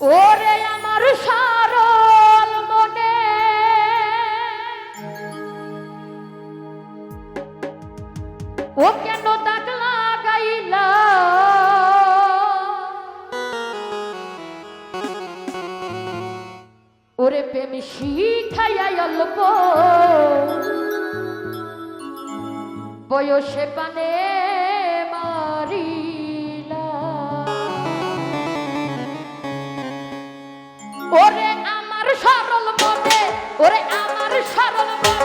ওরে আমার সারল মনে। ও কেন দাগ লাগাইলা? ওরে প্রেম শিখাইয়াই অল্প। বয়সে পানে মারি। ওরে আমার সরল মনে ওরে আমার সরল মনে।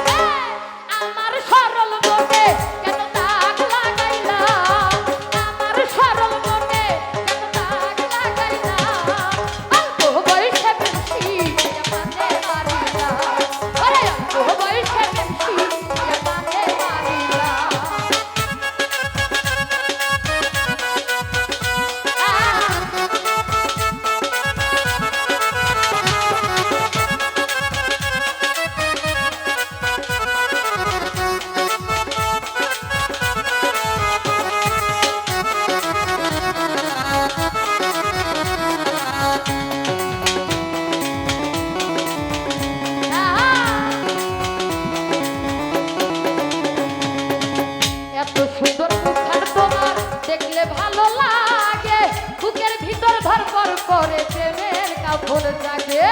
ভালো লাগে। বুকের ভিতর ভরভর করে প্রেমের কাপড় জাগে।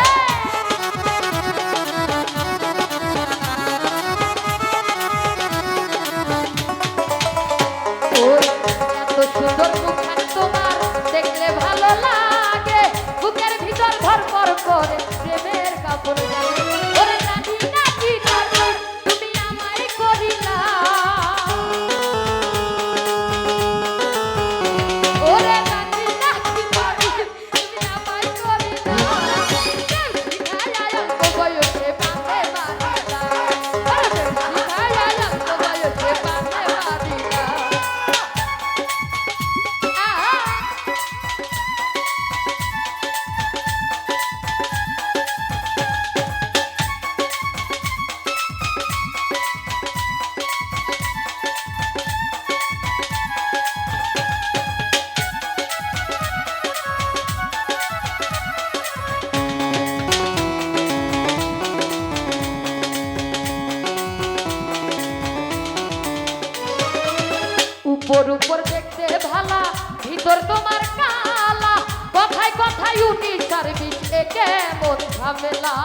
তোর তোমার কালা, কথায় কথায় উনি সার্ভিস এ কেমন ঝামেলা।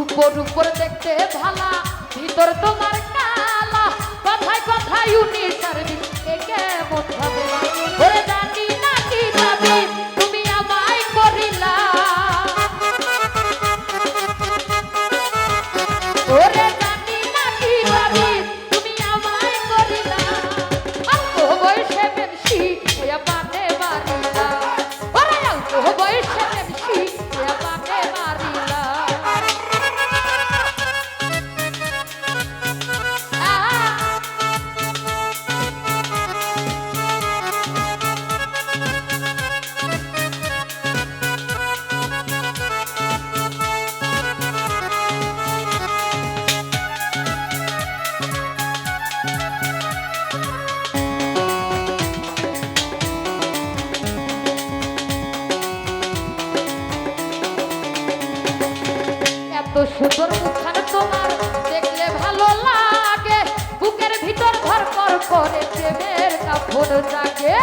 উপর উপর দেখতে ভালা, ভিতর তোমার কালা, কথায় কথায় উনি সার্ভিস সুন্দর মুখান তোমার দেখলে ভালো লাগে। বুকের ভিতর ঘর করে প্রেমের কাপড় জাগে।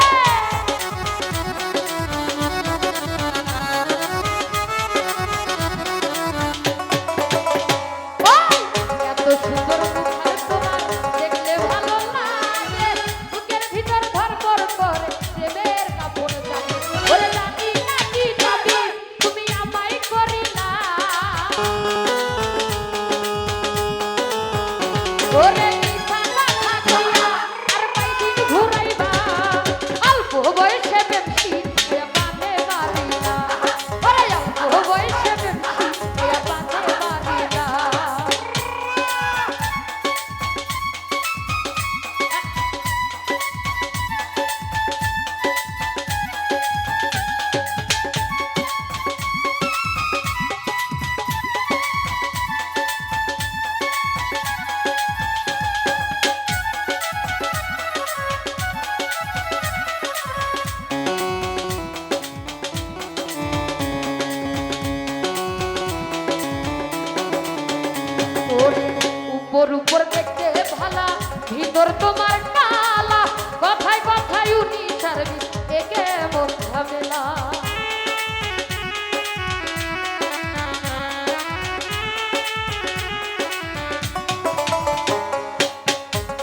উপর উপর দেখতে ভালা, ভিতর তোমার কালা কথায় কথায় উনি সার্ভিস একে মন ঝামেলা?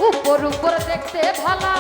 উপর উপর দেখতে ভালা